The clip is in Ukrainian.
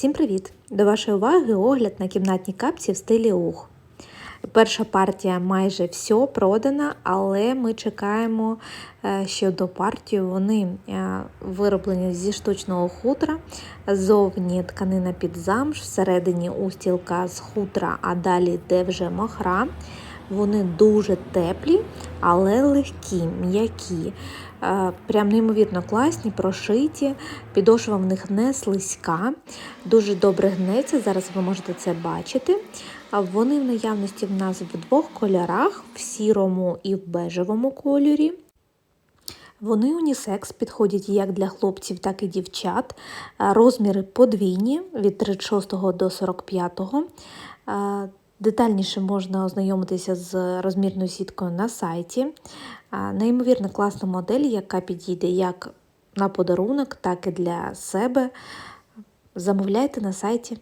Всім привіт! До вашої уваги огляд на кімнатні капці в стилі ух. Перша партія майже все продана, але ми чекаємо е, ще до партії. Вони е, вироблені зі штучного хутра, зовні тканина під замш, всередині устілка з хутра, а далі йде вже махра. Вони дуже теплі, але легкі, м'які. Е, Прям неймовірно класні, прошиті, підошва в них не слизька, дуже добре гнеться, зараз ви можете це бачити. Вони в наявності в нас в двох кольорах, в сірому і в бежевому кольорі. Вони унісекс підходять як для хлопців, так і дівчат. Е, Розміри подвійні від 36 до 45. Детальніше можна ознайомитися з розмірною сіткою на сайті. Неймовірно класна модель, яка підійде як на подарунок, так і для себе. Замовляйте на сайті.